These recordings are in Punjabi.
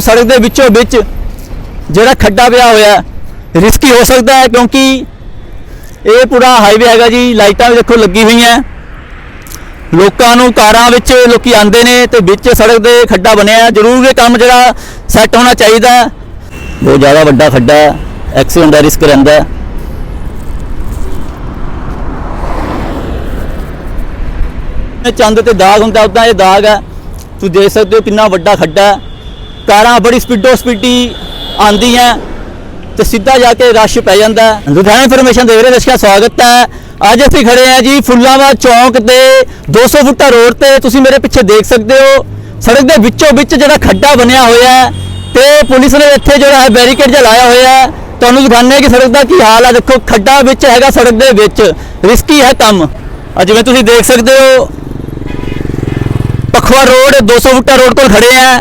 ਸੜਕ ਦੇ ਵਿੱਚੋਂ ਵਿੱਚ ਜਿਹੜਾ ਖੱਡਾ ਪਿਆ ਹੋਇਆ ਰਿਸਕੀ ਹੋ ਸਕਦਾ ਹੈ ਕਿਉਂਕਿ ਇਹ ਪੂਰਾ ਹਾਈਵੇ ਹੈਗਾ ਜੀ, ਲਾਈਟਾਂ ਵੀ ਦੇਖੋ ਲੱਗੀ ਹੋਈਆਂ ਲੋਕਾਂ ਨੂੰ ਕਾਰਾਂ ਵਿੱਚ ਲੋਕੀ ਆਉਂਦੇ ਨੇ ਤੇ ਵਿੱਚ ਸੜਕ ਦੇ ਖੱਡਾ ਬਣਿਆ ਜ਼ਰੂਰ ਇਹ ਕੰਮ ਜਿਹੜਾ ਸੈੱਟ ਹੋਣਾ ਚਾਹੀਦਾ ਬਹੁਤ ਜ਼ਿਆਦਾ ਵੱਡਾ ਖੱਡਾ ਹੈ ਐਕਸੀਡੈਂਟ ਦਾ ਰਿਸਕ ਰਹਿੰਦਾ ਹੈ। ਚੰਦ ਤੇ ਦਾਗ ਹੁੰਦਾ ਉਦਾਂ ਇਹ ਦਾਗ ਹੈ। ਤੁਸੀਂ ਦੇਖ ਸਕਦੇ ਹੋ ਕਿੰਨਾ ਵੱਡਾ ਖੱਡਾ ਹੈ। ਕਾਰਾਂ ਬੜੀ ਸਪੀਡੋ ਸਪੀਡੀ ਆਉਂਦੀਆਂ ਤੇ ਸਿੱਧਾ ਜਾ ਕੇ ਰਸ਼ ਪੈ ਜਾਂਦਾ। ਹੈ। ਲੁਧਿਆਣਾ ਇਨਫੋਰਮੇਸ਼ਨ ਦੇ ਰਹੇ ਦਰਸ਼ਕਾਂ, ਸਵਾਗਤ ਹੈ। ਅੱਜ ਅਸੀਂ ਖੜੇ ਹਾਂ ਜੀ ਫੁੱਲਾਵਾ ਚੌਂਕ ਤੇ 200 ਫੁੱਟਾ ਰੋਡ ਤੇ। ਤੁਸੀਂ ਮੇਰੇ ਪਿੱਛੇ ਦੇਖ ਸਕਦੇ ਹੋ, ਸੜਕ ਦੇ ਵਿੱਚੋਂ ਵਿੱਚ ਜਿਹੜਾ ਖੱਡਾ ਬਣਿਆ ਹੋਇਆ ਹੈ ਤੇ ਪੁਲਿਸ ਨੇ ਇੱਥੇ ਜਿਹੜਾ ਹੈ ਬੈਰੀਕੇਡ ਜਿਹਾ ਲਾਇਆ ਹੋਇਆ ਹੈ। ਤੁਹਾਨੂੰ ਦਿਖਾਉਂਦੇ ਹਾਂ ਕਿ ਸੜਕ ਦਾ ਕੀ ਹਾਲ ਹੈ ਦੇਖੋ, ਖੱਡਾ ਵਿੱਚ ਹੈਗਾ ਸੜਕ ਦੇ ਵਿੱਚ। ਰਿਸਕੀ ਹੈ ਕੰਮ। ਜਿਵੇਂ ਤੁਸੀਂ ਦੇਖ ਸਕਦੇ ਹੋ, ਪਖਵਾ ਰੋਡ 200 ਫੁੱਟਾ ਰੋਡ ਕੋਲ ਖੜੇ ਆ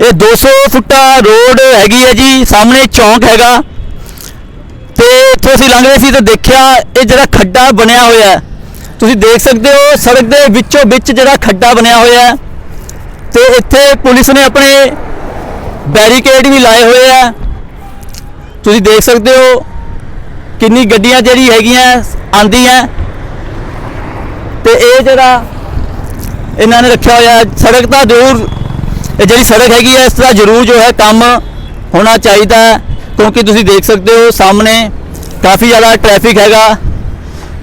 ਇਹ 200 ਫੁੱਟਾ ਰੋਡ ਹੈਗੀ ਹੈ ਜੀ, ਸਾਹਮਣੇ ਚੌਂਕ ਹੈਗਾ। ਤੇ ਇੱਥੋਂ ਅਸੀਂ ਲੰਘ ਰਹੇ ਸੀ ਤੇ ਦੇਖਿਆ ਇਹ ਜਿਹੜਾ ਖੱਡਾ ਬਣਿਆ ਹੋਇਆ ਹੈ। ਤੁਸੀਂ ਦੇਖ ਸਕਦੇ ਹੋ, ਸੜਕ ਦੇ ਵਿੱਚੋਂ ਵਿੱਚ ਜਿਹੜਾ ਖੱਡਾ ਬਣਿਆ ਹੋਇਆ ਹੈ। ਤੇ ਇੱਥੇ ਪੁਲਿਸ ਨੇ ਆਪਣੇ ਬੈਰੀਕੇਡ ਵੀ ਲਾਏ ਹੋਏ ਆ ਤੁਸੀਂ ਦੇਖ ਸਕਦੇ ਹੋ ਕਿੰਨੀ ਗੱਡੀਆਂ ਜਿਹੜੀ ਹੈਗੀਆਂ ਆਂਦੀਆਂ ਤੇ ਇਹ ਜਿਹੜਾ ਇਹਨਾਂ ਨੇ ਰੱਖਿਆ ਹੋਇਆ ਸੜਕ ਤਾਂ ਜ਼ਰੂਰ ਇਹ ਜਿਹੜੀ ਸੜਕ ਹੈਗੀ ਹੈ ਇਸ ਦਾ ਜ਼ਰੂਰ ਜੋ ਹੈ ਕੰਮ ਹੋਣਾ ਚਾਹੀਦਾ ਕਿਉਂਕਿ ਤੁਸੀਂ ਦੇਖ ਸਕਦੇ ਹੋ ਸਾਹਮਣੇ ਕਾਫੀ ਜ਼ਿਆਦਾ ਟ੍ਰੈਫਿਕ ਹੈਗਾ,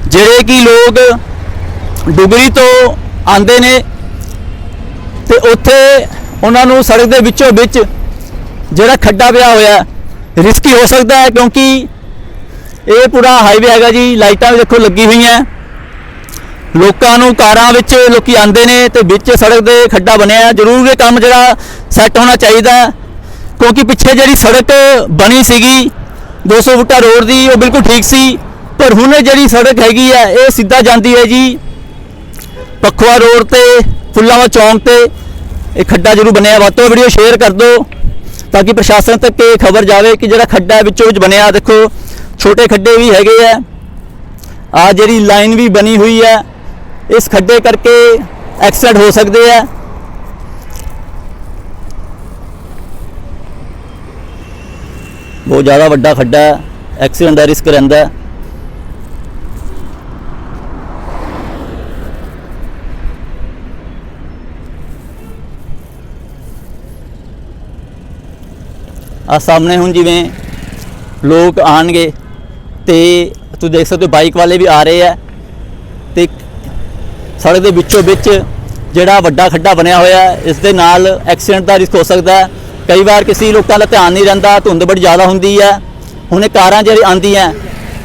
ਜਿਹੜੇ ਕਿ ਲੋਕ ਡੁਗਰੀ ਤੋਂ ਆਉਂਦੇ ਨੇ ਤੇ ਉੱਥੇ ਉਹਨਾਂ ਨੂੰ ਸੜਕ ਦੇ ਵਿੱਚੋਂ ਵਿੱਚ ਜਿਹੜਾ ਖੱਡਾ ਪਿਆ ਹੋਇਆ ਰਿਸਕੀ ਹੋ ਸਕਦਾ ਹੈ ਕਿਉਂਕਿ ਇਹ ਪੂਰਾ ਹਾਈਵੇ ਹੈਗਾ ਜੀ, ਲਾਈਟਾਂ ਵੀ ਦੇਖੋ ਲੱਗੀ ਹੋਈਆਂ। ਲੋਕਾਂ ਨੂੰ ਕਾਰਾਂ ਵਿੱਚ ਲੋਕੀ ਆਉਂਦੇ ਨੇ ਤੇ ਵਿੱਚ ਸੜਕ ਦੇ ਖੱਡਾ ਬਣਿਆ ਜ਼ਰੂਰ ਇਹ ਕੰਮ ਜਿਹੜਾ ਸੈੱਟ ਹੋਣਾ ਚਾਹੀਦਾ ਕਿਉਂਕਿ ਪਿੱਛੇ ਜਿਹੜੀ ਸੜਕ ਬਣੀ ਸੀਗੀ 200 ਫੁੱਟਾ ਰੋਡ ਦੀ, ਉਹ ਬਿਲਕੁਲ ਠੀਕ ਸੀ। ਪਰ ਹੁਣ ਜਿਹੜੀ ਸੜਕ ਹੈਗੀ ਹੈ ਇਹ ਸਿੱਧਾ ਜਾਂਦੀ ਹੈ ਜੀ। ਪਖਵਾ ਰੋਡ ਤੇ ਫੁੱਲਾਵਾ ਚੌਂਕ ਤੇ ਇਹ ਖੱਡਾ ਜ਼ਰੂਰ ਬਣਿਆ। ਵੱਧ ਵੀਡੀਓ ਸ਼ੇਅਰ ਕਰ ਦਿਓ, ਤਾਂ ਕਿ ਪ੍ਰਸ਼ਾਸਨ ਤੱਕ ਇਹ ਖਬਰ ਜਾਵੇ ਕਿ ਜਿਹੜਾ ਖੱਡਾ ਵਿੱਚੋਂ ਵਿੱਚ ਬਣਿਆ। ਦੇਖੋ, ਛੋਟੇ ਖੱਡੇ ਵੀ ਹੈਗੇ ਆ। ਆ ਜਿਹੜੀ ਲਾਈਨ ਵੀ ਬਣੀ ਹੋਈ ਹੈ ਇਸ ਖੱਡੇ ਕਰਕੇ ਐਕਸੀਡੈਂਟ ਹੋ ਸਕਦੇ ਆ। ਬਹੁਤ ਜ਼ਿਆਦਾ ਵੱਡਾ ਖੱਡਾ ਹੈ, ਐਕਸੀਡੈਂਟ ਦਾ ਰਿਸਕ ਰਹਿੰਦਾ ਹੈ। ਆ ਸਾਹਮਣੇ ਹੁਣ ਜਿਵੇਂ ਲੋਕ ਆਣਗੇ ਤੇ ਤੁਸੀਂ ਦੇਖ ਸਕਦੇ ਹੋ ਬਾਈਕ ਵਾਲੇ ਵੀ ਆ ਰਹੇ ਆ ਤੇ ਸੜਕ ਦੇ ਵਿੱਚੋਂ ਵਿੱਚ ਜਿਹੜਾ ਵੱਡਾ ਖੱਡਾ ਬਣਿਆ ਹੋਇਆ ਹੈ, ਇਸ ਦੇ ਨਾਲ ਐਕਸੀਡੈਂਟ ਦਾ ਰਿਸਕ ਹੋ ਸਕਦਾ ਹੈ। ਕਈ ਵਾਰ ਕਿਸੇ ਲੋਕਾਂ ਦਾ ਧਿਆਨ ਨਹੀਂ ਰਹਿੰਦਾ, ਧੁੰਦ ਬੜੀ ਜ਼ਿਆਦਾ ਹੁੰਦੀ ਹੈ। ਹੁਣ ਇਹ ਕਾਰਾਂ ਜਿਹੜੀ ਆਉਂਦੀਆਂ,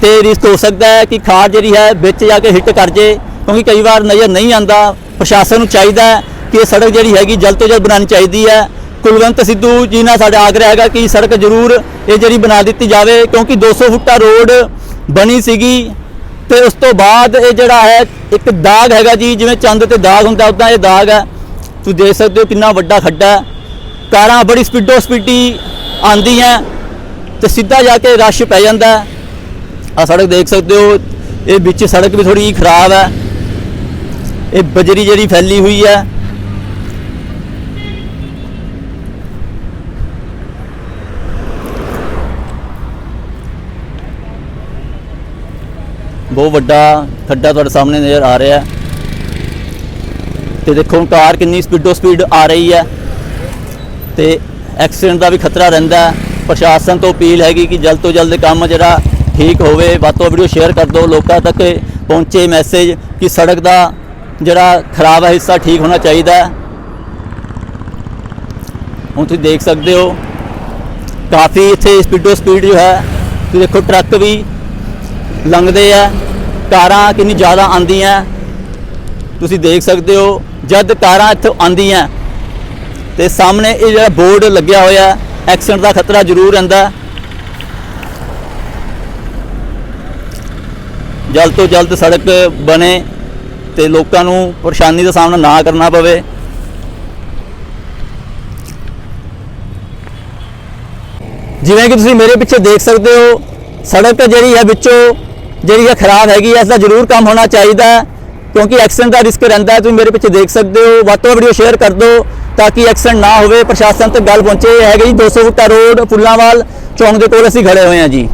ਤੇ ਰਿਸਕ ਹੋ ਸਕਦਾ ਹੈ ਕਿ ਕਾਰ ਜਿਹੜੀ ਹੈ ਵਿੱਚ ਜਾ ਕੇ ਹਿੱਟ ਕਰ ਜੇ, ਕਿਉਂਕਿ ਕਈ ਵਾਰ ਨਜ਼ਰ ਨਹੀਂ ਆਂਦਾ ਪ੍ਰਸ਼ਾਸਨ ਨੂੰ ਚਾਹੀਦਾ ਕਿ ਇਹ ਸੜਕ ਜਿਹੜੀ ਹੈਗੀ ਜਲਦ ਤੋਂ ਜਲਦ ਬਣਾਉਣੀ ਚਾਹੀਦੀ ਹੈ। ਕੁਲਵੰਤ ਸਿੱਧੂ ਜੀ ਨਾਲ ਸਾਡਾ ਆਗਰਾ ਹੈਗਾ ਕਿ ਸੜਕ ਜ਼ਰੂਰ ਇਹ ਜਿਹੜੀ ਬਣਾ ਦਿੱਤੀ ਜਾਵੇ, ਕਿਉਂਕਿ 200 ਫੁੱਟਾ ਰੋਡ ਬਣੀ ਸੀਗੀ। ਤੇ ਉਸ ਤੋਂ ਬਾਅਦ ਇਹ ਜਿਹੜਾ ਹੈ, ਇੱਕ ਦਾਗ ਹੈਗਾ ਜੀ, ਜਿਵੇਂ ਚੰਦ ਤੇ ਦਾਗ ਹੁੰਦਾ ਉਦਾਂ ਇਹ ਦਾਗ ਹੈ। ਤੁਸੀਂ ਦੇਖ ਸਕਦੇ ਹੋ ਕਿੰਨਾ ਵੱਡਾ ਖੱਡਾ ਹੈ। ਕਾਰਾਂ ਬੜੀ ਸਪੀਡੋ ਸਪੀਡੀ ਆਉਂਦੀਆਂ ਤੇ ਸਿੱਧਾ ਜਾ ਕੇ ਰਸ਼ ਪੈ ਜਾਂਦਾ ਆ ਸੜਕ ਦੇਖ ਸਕਦੇ ਹੋ, ਇਹ ਵਿੱਚ ਸੜਕ ਵੀ ਥੋੜੀ ਖਰਾਬ ਹੈ। ਇਹ ਬਜਰੀ ਜਿਹੜੀ ਫੈਲੀ ਹੋਈ ਹੈ ਬਹੁਤ ਵੱਡਾ ਖੱਡਾ ਤੁਹਾਡੇ ਸਾਹਮਣੇ ਨਜ਼ਰ ਆ ਰਿਹਾ ਹੈ। ਤੇ ਦੇਖੋ ਕਾਰ ਕਿੰਨੀ ਸਪੀਡੋ ਸਪੀਡ ਆ ਰਹੀ ਹੈ। ਤੇ ਐਕਸੀਡੈਂਟ ਦਾ ਵੀ ਖਤਰਾ ਰਹਿੰਦਾ ਪ੍ਰਸ਼ਾਸਨ ਤੋਂ ਅਪੀਲ ਹੈਗੀ ਕਿ ਜਲਦ ਤੋਂ ਜਲਦ ਕੰਮ ਜਿਹੜਾ ਠੀਕ ਹੋਵੇ। ਵੱਧ ਤੋਂ ਵੀਡੀਓ ਸ਼ੇਅਰ ਕਰ ਦਿਓ। ਲੋਕਾਂ ਤੱਕ ਪਹੁੰਚੇ ਮੈਸੇਜ ਕਿ ਸੜਕ ਦਾ ਜਿਹੜਾ ਖਰਾਬ ਹੈ, ਹਿੱਸਾ ਠੀਕ ਹੋਣਾ ਚਾਹੀਦਾ ਹੁਣ ਤੁਸੀਂ ਦੇਖ ਸਕਦੇ ਹੋ, ਕਾਫੀ ਇੱਥੇ ਸਪੀਡੋ ਸਪੀਡ ਜੋ ਹੈ। ਤੁਸੀਂ ਦੇਖੋ, ਟਰੱਕ ਵੀ ਲੰਘਦੇ ਆ, ਕਾਰਾਂ ਕਿੰਨੀ ਜ਼ਿਆਦਾ ਆਂਦੀਆਂ ਤੁਸੀਂ ਦੇਖ ਸਕਦੇ ਹੋ, ਜਦ ਕਾਰਾਂ ਇੱਥੋਂ ਆਂਦੀਆਂ ਤੇ ਸਾਹਮਣੇ ਇਹ ਜਿਹੜਾ ਬੋਰਡ ਲੱਗਿਆ ਹੋਇਆ, ਐਕਸੀਡੈਂਟ ਦਾ ਖਤਰਾ ਜ਼ਰੂਰ ਰਹਿੰਦਾ। ਜਲਦ ਤੋਂ ਜਲਦ ਸੜਕ ਬਣੇ ਤੇ ਲੋਕਾਂ ਨੂੰ ਪਰੇਸ਼ਾਨੀ ਦਾ ਸਾਹਮਣਾ ਨਾ ਕਰਨਾ ਪਵੇ। ਜਿਵੇਂ ਕਿ ਤੁਸੀਂ ਮੇਰੇ ਪਿੱਛੇ ਦੇਖ ਸਕਦੇ ਹੋ, ਸੜਕ ਜਿਹੜੀ ਹੈ ਵਿੱਚੋਂ ਜਿਹੜੀ ਹੈ ਖਰਾਬ ਹੈਗੀ ਹੈ ਇਸ ਦਾ ਜ਼ਰੂਰ ਕੰਮ ਹੋਣਾ ਚਾਹੀਦਾ ਕਿਉਂਕਿ ਐਕਸੀਡੈਂਟ ਦਾ ਰਿਸਕ ਰਹਿੰਦਾ ਹੈ, ਤੁਸੀਂ ਮੇਰੇ ਪਿੱਛੇ ਦੇਖ ਸਕਦੇ ਹੋ। ਵੱਧ ਤੋਂ ਵੀਡੀਓ ਸ਼ੇਅਰ ਕਰ ਦਿਓ ਤਾਂ ਕਿ ਐਕਸੀਡੈਂਟ ਨਾ ਹੋਵੇ, ਪ੍ਰਸ਼ਾਸਨ ਤੱਕ ਗੱਲ ਪਹੁੰਚੇ। ਇਹ ਹੈਗਾ ਜੀ 200 ਫੁੱਟਾ ਰੋਡ ਫੁੱਲਾਂਵਾਲ, ਚੌਂਕ ਦੇ ਕੋਲ ਅਸੀਂ ਖੜੇ ਹੋਏ ਹਾਂ ਜੀ।